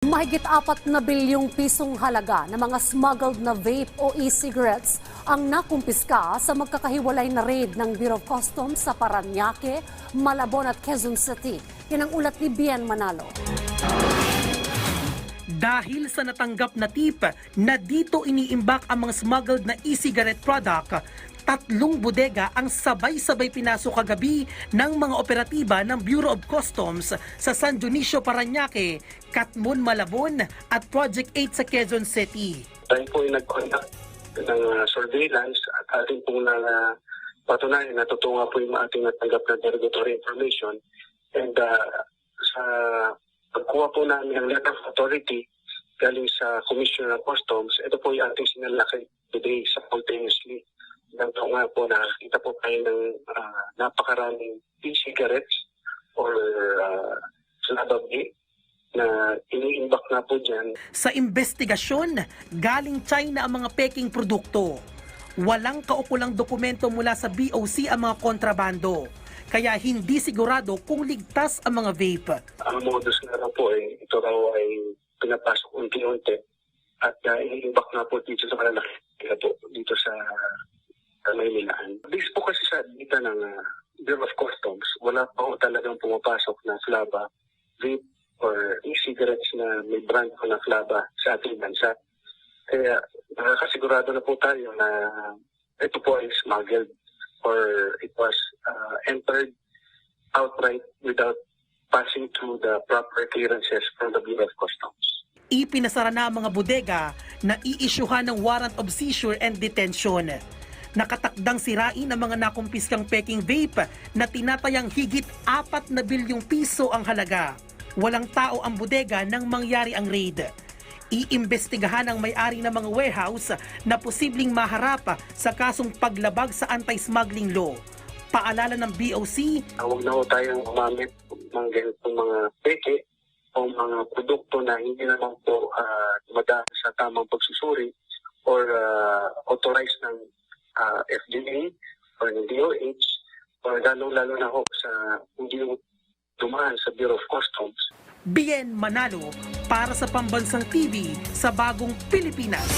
Mahigit apat na bilyong pisong halaga ng mga smuggled na vape o e-cigarettes ang nakumpiska sa magkakahiwalay na raid ng Bureau of Customs sa Paranaque, Malabon at Quezon City. Yan ang ulat ni Bien Manalo. Dahil sa natanggap na tip na dito iniimbak ang mga smuggled na e-cigarette product, tatlong bodega ang sabay-sabay pinasok kagabi ng mga operatiba ng Bureau of Customs sa San Dionisio, Paranaque, Katmon, Malabon at Project 8 sa Quezon City. tayo po ay nag-conduct ng uh, surveillance at ating pong na uh, patunayan na totoo nga po yung ating natanggap na derogatory information and uh, sa pagkuha po namin ng letter of authority galing sa Commissioner of Customs, ito po yung ating sinalaki today sa simultaneously. Nang po nga po nakita po tayo ng uh, napakaraming e-cigarettes or uh, slababgi na iniimbak na po dyan Sa investigasyon, galing China ang mga peking produkto. Walang kaukulang dokumento mula sa BOC ang mga kontrabando. Kaya hindi sigurado kung ligtas ang mga vape. ang modus nga lang po ay ito raw ay pinapasok unti-unti at uh, iniimbak na po dito sa malalaki po dito sa uh, Maymilaan. Based po kasi sa data ng uh, Bureau of Customs, wala pa po talagang pumapasok na flaba, vape or e-cigarettes na may brand po na flaba sa ating bansa. Kaya nakakasigurado na po tayo na ito po ay smuggled or it was uh, entered outright without passing through the proper clearances from the Bureau of Customs. Ipinasara na ang mga bodega na iisyuhan ng warrant of seizure and detention. Nakatakdang sirain ang mga nakumpiskang peking vape na tinatayang higit 4 na bilyong piso ang halaga. Walang tao ang bodega nang mangyari ang raid. Iimbestigahan ang may-ari ng mga warehouse na posibleng maharap sa kasong paglabag sa anti-smuggling law. Paalala ng BOC, Uh, huwag na po tayong gumamit ng ganitong mga peke o mga produkto na hindi naman po uh, dumadaan sa tamang pagsusuri or uh, authorized ng uh, FDA or ng DOH or lalong-lalo na ho sa hindi dumaan sa Bureau of Customs Bien Manalo para sa Pambansang TV sa Bagong Pilipinas.